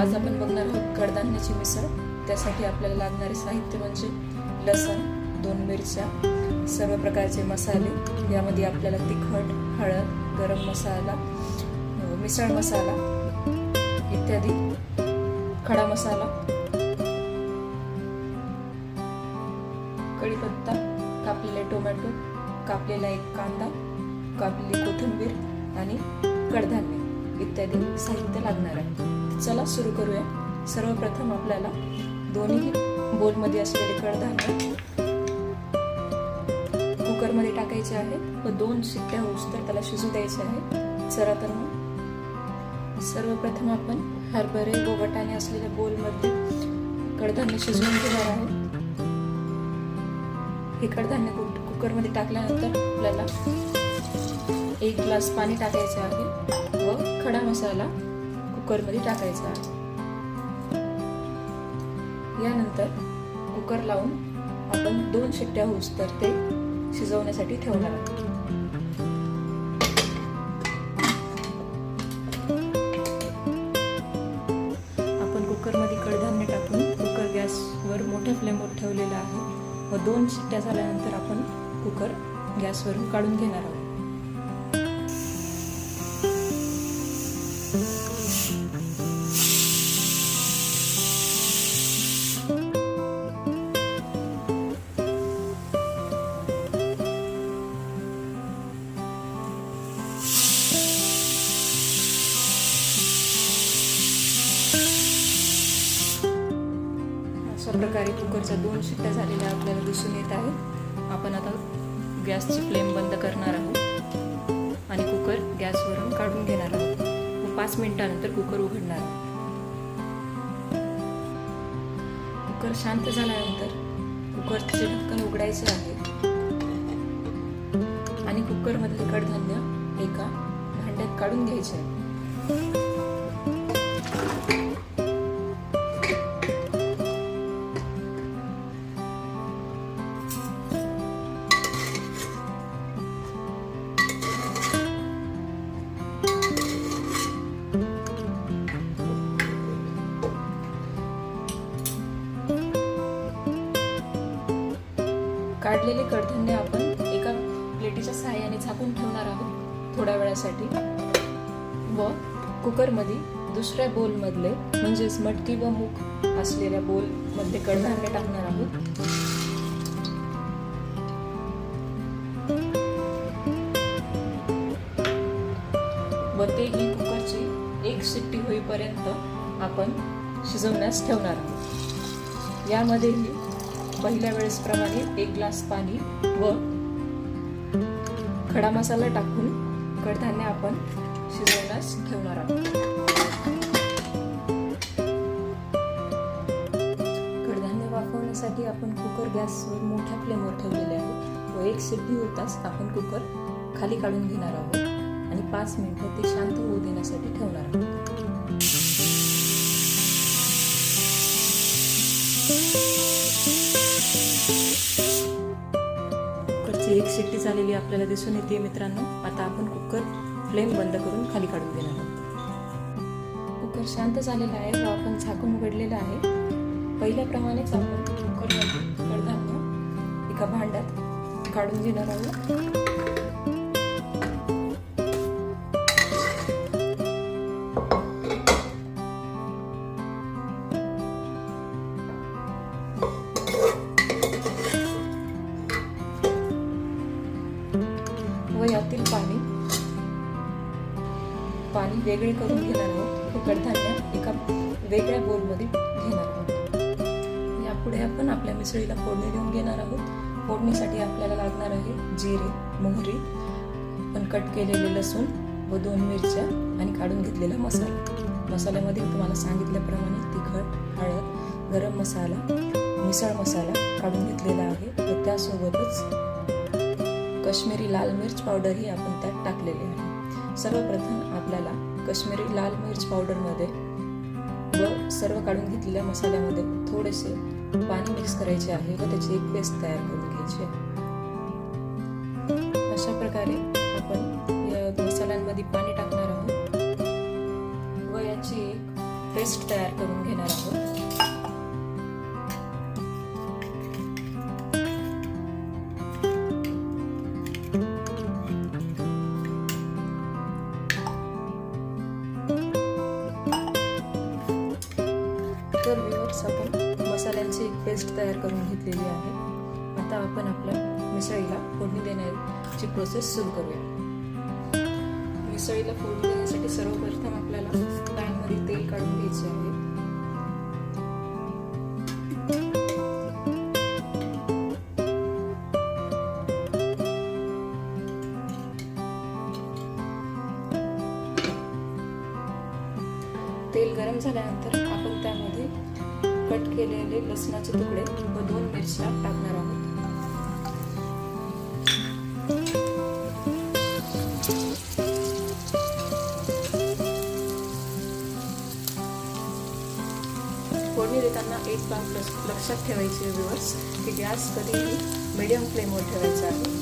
आज आपण बघणार आहोत कडधान्याची मिसळ. त्यासाठी आपल्याला लागणारे साहित्य म्हणजे लसण दोन मिरच्या सर्व प्रकारचे मसाले. यामध्ये आपल्याला तिखट हळद गरम मसाला मिसळ मसाला इत्यादी खडा मसाला कढीपत्ता कापलेले टोमॅटो कापलेला एक कांदा कापलेली कोथिंबीर आणि कडधान्य इत्यादी साहित्य लागणार आहे. चला सुरू करूया. सर्वप्रथम आपल्याला दोन्ही बोलमध्ये असलेले कडधान्य कुकरमध्ये टाकायचे आहे. व दोन शिट्ट्या होऊस तर त्याला शिजू द्यायचे आहे. चला तर मग. सर्वप्रथम आपण हरभरे व वटाणे असलेल्या बोलमध्ये कडधान्य शिजवून घेणार आहे. हे कडधान्य कुकरमध्ये टाकल्यानंतर आपल्याला एक ग्लास पाणी टाकायचे आहे. व खडा मसाला कुकरमध्ये टाकायचा. यानंतर कुकर लावून आपण दोन शिट्ट्या होऊस तर ते शिजवण्यासाठी ठेवणार आहोत. आपण कुकरमध्ये कडधान्य टाकून कुकर गॅसवर मोठ्या फ्लेमवर ठेवलेला आहे. व दोन शिट्ट्या झाल्यानंतर आपण कुकर गॅसवरून काढून घेणार आहोत. अशा प्रकारे कुकरच्या दोन शिट्ट्या झालेल्या आपल्याला दिसून येत आहेत. आपण आता गॅसची फ्लेम बंद करणार आहोत आणि कुकर गॅसवरून काढून घेणार आहोत. व पाच मिनिटानंतर कुकर उघडणार आहोत. कुकर शांत झाल्यानंतर कुकरचे ढक्कन उघडायचे आहे. आणि कुकरमधले कडधान्य एका भांड्यात काढून घ्यायचे आहे. कुकरमध्ये दुसऱ्या बोलमधले म्हणजेच मटकी व मूग असलेल्या बोलमध्ये कडधान्य टाकणार आहोत. व तेही कुकरची एक सिट्टी होईपर्यंत आपण शिजवण्यास ठेवणार आहोत. यामध्येही पहिल्या वेळेसप्रमाणे एक ग्लास पाणी व खडा मसाला टाकून कडधान्य आपण शिजवण्यास ठेवणार आहोत कडधान्य वाफवण्यासाठी आपण कुकर गॅसवर मोठ्या फ्लेमवर ठेवलेले आहोत व एक सिद्धी होताच आपण कुकर खाली काढून घेणार आहोत आणि पाच मिनिटं ते शांत होऊ देण्यासाठी ठेवणार आहोत कुकरची एक शिट्टी झालेली आपल्याला दिसून येते मित्रांनो आता आपण कुकर फ्लेम बंद करून खाली काढून देणार आहोत. कुकर शांत झालेला आहे. व आपण झाकून उघडलेला आहे. पहिल्याप्रमाणेच आपण कुकरमध्ये कडधान्य एका भांड्यात काढून घेणार आहोत. वेगळे करून घेणार आहोत. हे कडधान्य एका वेगळ्या बोलमध्ये घेणार आहोत. यापुढे आपण आपल्या मिसळीला फोडणी देऊन घेणार आहोत. फोडणीसाठी आपल्याला लागणार आहे जिरे मोहरी आपण कट केलेले लसूण व दोन मिरच्या आणि काढून घेतलेला मसाला. मसाल्यामध्ये तुम्हाला सांगितल्याप्रमाणे तिखट हळद गरम मसाला मिसळ मसाला काढून घेतलेला आहे व त्यासोबतच काश्मीरी लाल मिर्च पावडरही आपण त्यात टाकलेली आहे. सर्वप्रथम आपल्याला कश्मीरी लाल मिर्च पावडरमध्ये व सर्व काढून घेतलेल्या मसाल्यामध्ये थोडेसे पाणी मिक्स करायचे आहे व त्याची एक पेस्ट तयार करून घ्यायची आहे. अशा प्रकारे आपण या मसाल्यांमध्ये पाणी टाकणार आहोत व याची एक पेस्ट तयार करून घेणार आहोत. अशी एक पेस्ट तयार करून घेतलेली आहे. आता आपण आपल्या मिसळीला फोडणी देण्याची प्रोसेस सुरू करूया. मिसळीला फोडणी देण्यासाठी सर्वप्रथम आपल्याला पॅनमध्ये तेल काढून घ्यायचे आहे. तेल गरम झाल्यानंतर केलेले लसणाचे तुकडे व दोन मिरच्या टाकणार आहोत. फोडणी देताना एक बाब लक्षात ठेवायची विवर्स की गॅस कधीही मीडियम फ्लेमवर ठेवायचा आहे.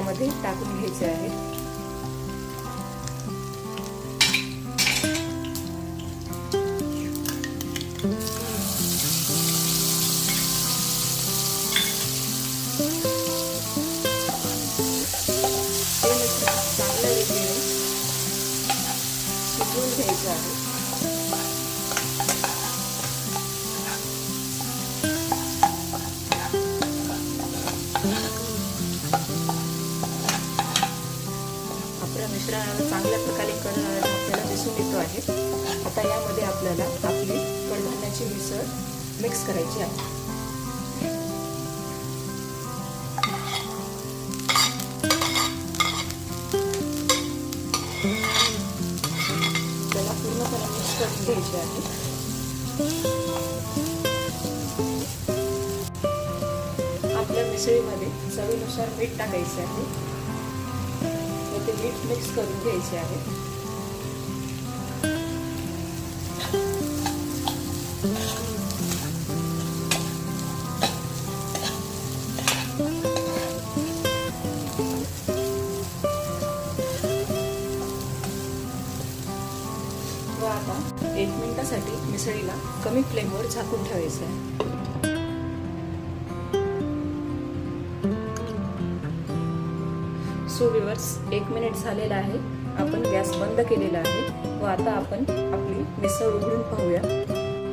यामध्ये टाकून घ्यायचे आहे घ्यायचे आहे आपल्या मिसळीमध्ये चवीनुसार मीठ टाकायचे आहे. ते मीठ मिक्स करून घ्यायचे आहे. एक मिनिटासाठी मिसळीला कमी फ्लेमवर झाकून ठेवायचं आहे. सो विवर्स एक मिनिट झालेला आहे. आपण गॅस बंद केलेला आहे. व आता आपण आपली मिसळ उघडून पाहूया.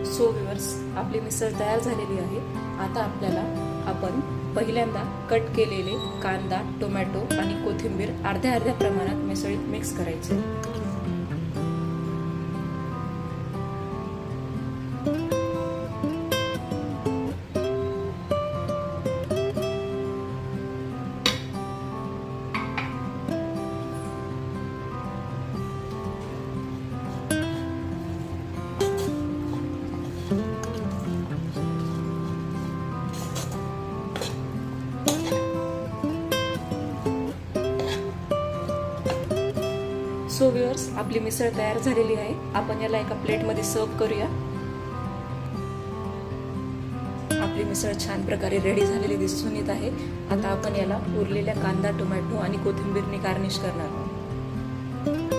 सो विवर्स आपली मिसळ तयार झालेली आहे. आता आपल्याला आपण पहिल्यांदा कट केलेले कांदा टोमॅटो आणि कोथिंबीर अर्ध्या अर्ध्या प्रमाणात मिसळीत मिक्स करायचे. सो व्ह्युअर्स आपली मिसळ तयार झालेली आहे. आपण याला एका प्लेटमध्ये सर्व करूया. आपली मिसळ छान प्रकारे रेडी झालेली दिसून येत आहे. आता आपण याला उरलेल्या कांदा टोमॅटो आणि कोथिंबीरने गार्निश करणार आहोत.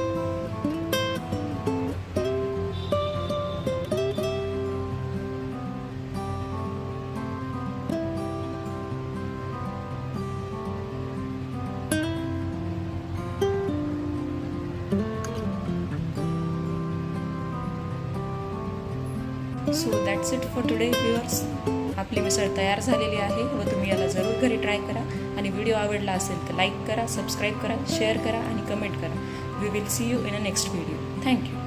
So that's it for today viewers आपली मिसळ तयार झालेली आहे व तुम्ही याला जरूर घरी ट्राय करा. आणि व्हिडिओ आवडला असेल तर लाईक करा सबस्क्राईब करा शेअर करा आणि कमेंट करा. We will see you in a next video thank you